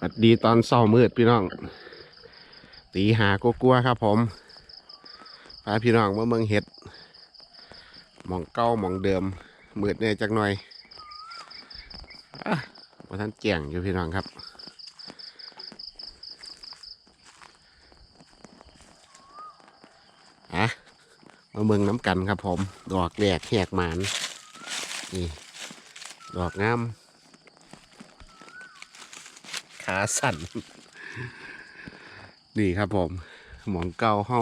สวัสดีตอนเศร้ามืดพี่น้อง ตีหากลัวๆครับผมพาพี่น้องมาเมืองเห็ดมองเก้ามองเดิมมืดเนี่ยจักหน่อยว่าท่านแจ้งอยู่พี่น้องครับอะมาเมืองน้ำกันครับผม ดอกแหลกแหกหมานนี่ดอกงาม ขาสั่น นี่ครับผม หมองเก่าเฮา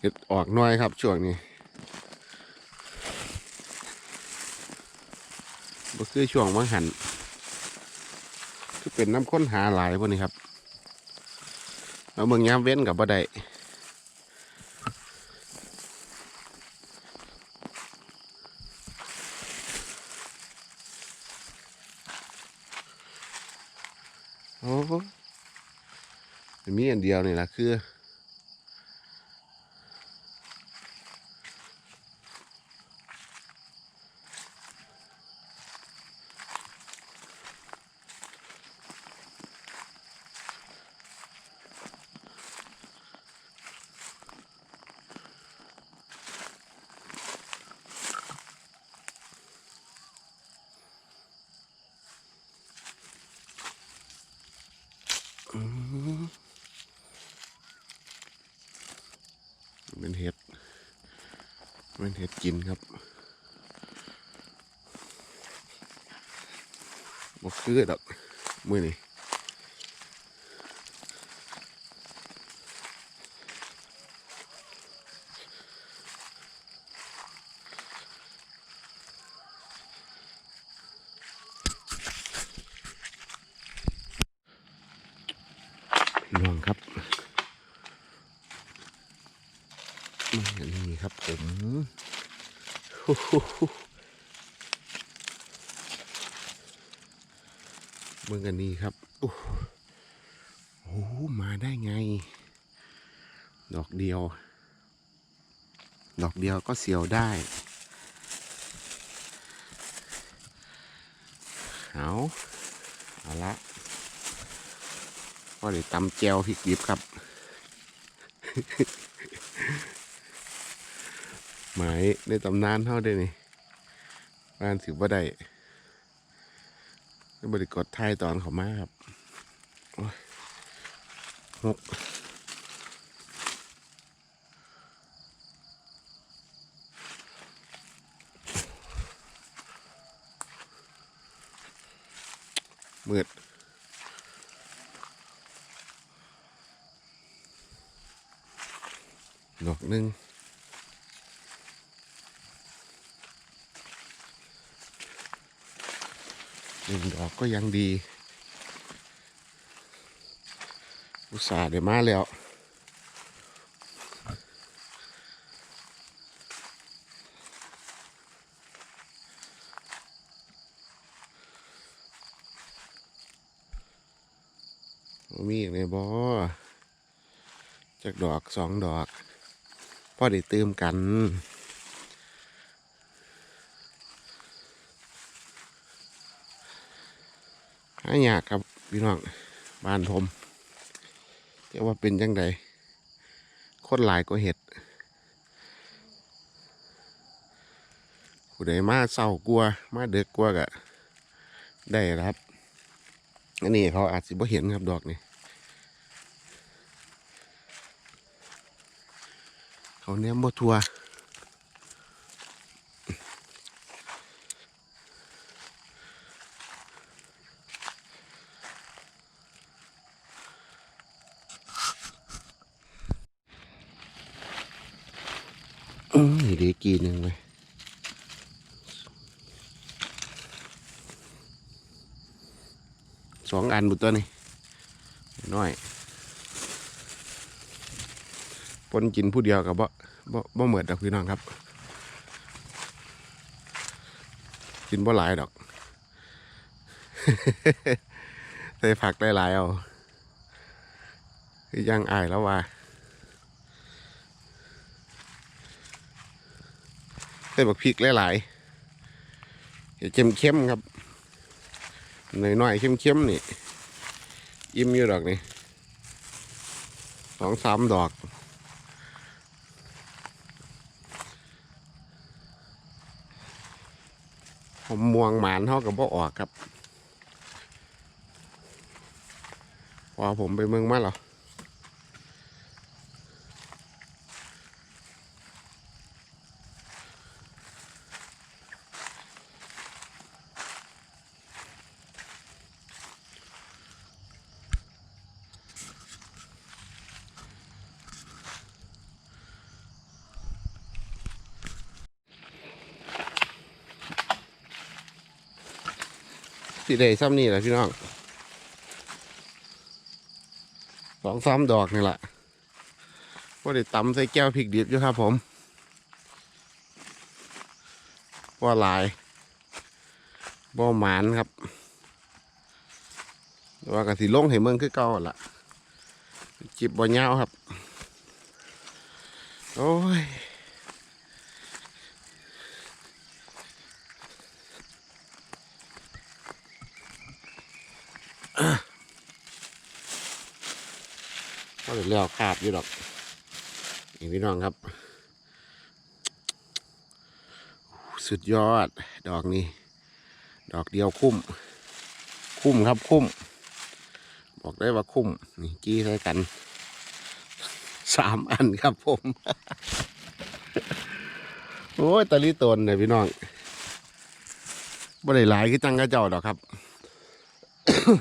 เห็ดออกน้อยครับช่วงนี้บ่คือช่วงว่างหันคือเป็นน้ำค้นหาหลายพวกนี้ครับ เอาเมืองยามเว้นกับบ่ได้โอ้มีอัน เดียวนี่แหละคือ เป็นเห็ดกินครับบกคือดอกมือนี่พี่น้องครับ อัน นี้ครับผมเมื่อกันนี้ครับโอ้โหมาได้ไง ดอกเดียว ดอกเดียวก็เสียวได้ เอาเอาละก็เดี๋ยวตำแจวพริกดิบครับ หมายในตำนานเท่าได้นี่บ้านถือว่าได้บริกรไทยตอนเขามาครับโอ้ยหกมืดดอกหนึ่ง หนึ่งดอกก็ยังดี อุตส่าห์เดี๋ยวมาแล้วมีอีกในบอจากดอกสองดอกพอได้เติมกัน หายากครับพี่น้องบ้านผมจะว่าเป็นจังไดคนหลายก็เห็ดผู้ใดมาเศร้ากลัว มาเด็กกลัวกะได้ครับอันนี้เขาอาจสิบ่เห็นครับดอกนี่เขาเนี้ยบ่ทัว อืมนี่เดีกีหนึ่งเลยสองอันบุตัวนี่น้อยปนกินผู้เดียวกับบ่บ่บ่เหมือนดอกพี่น้องครับ กินบ่หลายดอกใส่ผักหลายๆเอาย่างอายแล้วว่า ใส่บักพริกหลายๆเดี๋ยวเค็มๆครับหน่อยๆเข้มๆนี่อิ่มอยู่ดอกนี่สองสามดอกผมม่วงหมานเท่ากับบ่ออกครับพอผมไปเมืองมาหรอ สิได้ซ้ำนี่แหละพี่น้องสองซ้ำดอกนี่แหละว่าได้ตำใส่แก้วพริกดิบอยู่ครับผม ว่าหลายบ่หมานครับว่ากะสิลงให้เมืองคือเก่าหั่นล่ะจิบบ่ยาวครับ โอ้ย ก็เลยเลี้ยวคาบอยู่ดอกนี่พี่น้องครับ สุดยอดดอกนี้ ดอกเดียวคุ้ม คุ้มครับคุ้ม บอกได้ว่าคุ้ม นี่กี้ใส่กัน สามอันครับผม โอ้ยตะลิตนเนี่ยพี่น้องบ่ได้หลายคือจังกระเจ้าดอกครับ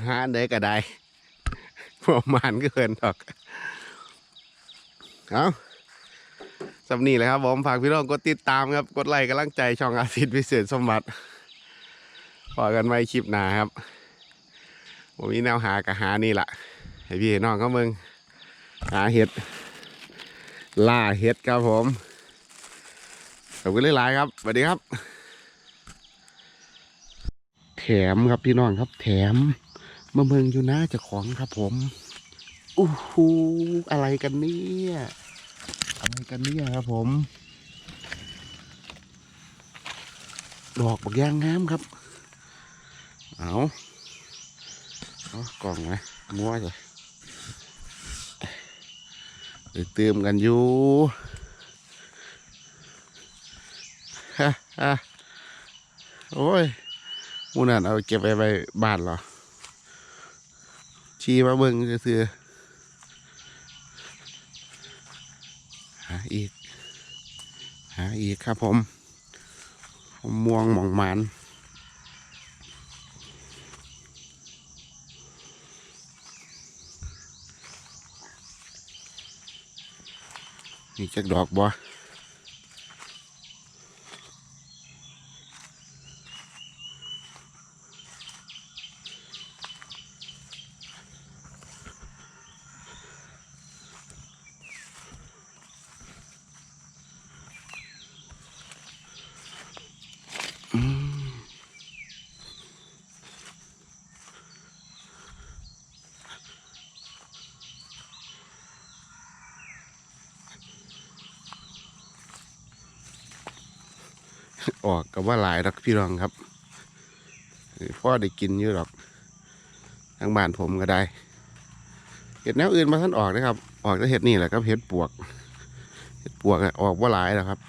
หาอันใดก็ได้ ประมาณก็เกินดอกเอาสำนีเลยครับผมฝากพี่น้องกดติดตามครับ กดไลค์กำลังใจช่องอาทิตย์พิเศษสมบัติพอกันไว้คลิปหน้าครับผมมีแนวหากะหานี่แหละให้พี่น้องเขาเมืองหาเห็ด ล่าเห็ดครับผมขอบคุณหลายๆครับสวัสดีครับ แถมครับพี่น้องครับแถม มาเมืองอยู่นะเจ้าของครับผมอู้หูอะไรกันเนี่ยอะไรกันเนี่ยครับผม ดอกบักยางงามครับ เอาเอากล่องไหมมัวเลยไปเติมกันอยู่ฮะฮะโอ้ยหมูนั่นเอาเก็บไปไปบ้านเหรอ ชี้มาเบิ่งซื่อหาอีก หาอีกครับผมม่วงหมองมันนี่จักดอกบ่ ออกกับว่าหลายรักพี่รองครับพ่อได้กินอยู่หรอกทางบ้านผมก็ได้ เห็ดแนวอื่นมาท่านออกนะครับ ออกจะเห็ดนี่แหละครับเห็ดปวก เห็ดปวกออกว่าหลายแล้วครับ